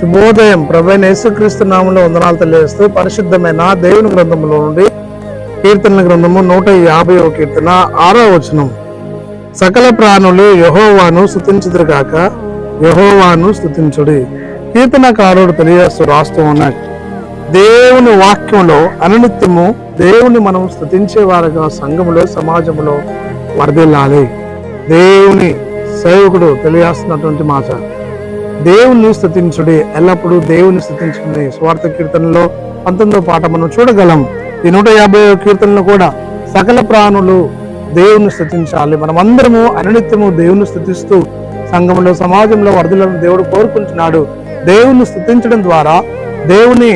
శుభోదయం. ప్రభైన యేసుక్రీస్తు నామంలో వందనాలు తెలియజేస్తూ పరిశుద్ధమైన దేవుని గ్రంథములో నుండి కీర్తనల గ్రంథము నూట యాభై కీర్తన ఆరో వచనం. సకల ప్రాణులు యహోవాను స్థుతించుదురుగాక యహోవాను స్థుతించుడి కీర్తనకారుడు తెలియజేస్తూ రాస్తూ ఉన్నాయి దేవుని వాక్యంలో అననిత్యము దేవుని మనం స్థుతించేవారుగా సంఘములో సమాజంలో వరదిల్లాలి దేవుని సేవకుడు తెలియజేస్తున్నటువంటి మాట. దేవుణ్ణి స్థుతించుడి. ఎల్లప్పుడూ దేవుని స్థుతించుడి స్వార్థ కీర్తనలో పంతొమ్మిదో పాట మనం చూడగలం. ఈ నూట యాభై కీర్తనలు కూడా సకల ప్రాణులు దేవుని స్థుతించాలి. మనం అందరము అనునిత్యము దేవుని స్థుతిస్తూ సంఘంలో సమాజంలో వరదలను దేవుడు కోరుకుంటున్నాడు. దేవుని స్థుతించడం ద్వారా దేవుని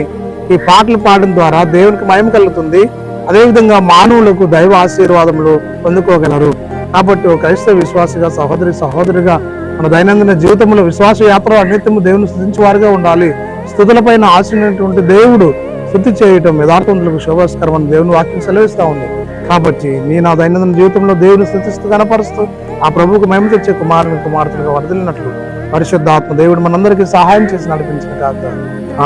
ఈ పాటలు పాడడం ద్వారా దేవునికి మయం కలుగుతుంది. అదేవిధంగా మానవులకు దైవ ఆశీర్వాదములు పొందుకోగలరు. కాబట్టి ఒక క్రైస్తవ విశ్వాసిగా సహోదరి సహోదరిగా మన దైనందిన జీవితంలో విశ్వాస యాత్ర అన్నిత్యము దేవుని స్థుతించేవారుగా ఉండాలి. స్థుతులపైన ఆశించినటువంటి దేవుడు స్థుతి చేయటం యథార్థవంతులకు శోభస్కరం అని దేవుని వాక్యం సెలవిస్తూ ఉంది. కాబట్టి నీ నా దైనందిన జీవితంలో దేవుని స్థుతిస్తూ కనపరుస్తూ ఆ ప్రభువుకు మేము తెచ్చే కుమారుని కుమార్తెలుగా వరదలినట్లు పరిశుద్ధాత్మ దేవుడు మనందరికీ సహాయం చేసి నడిపించిన కాక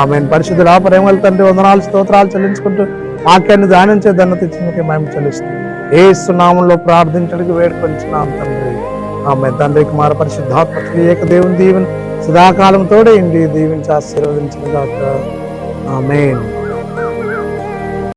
ఆమె పరిశుద్ధుల ప్రేమల తండ్రి వందనాలు స్తోత్రాలు చెల్లించుకుంటూ వాక్యాన్ని ధ్యానం చేద్దన్న తెచ్చిన మేము చెల్లిస్తాం ఏ సునామంలో ప్రార్థించడానికి వేడుకొంచున్నాం తండ్రి. ఆమె తండ్రి కుమార పరిశుద్ధాత్మకి ఏక దేవుని దీవెన. సదాకాలం తోడే ఇండి దీవించి ఆశీర్వదించిన కాక ఆమె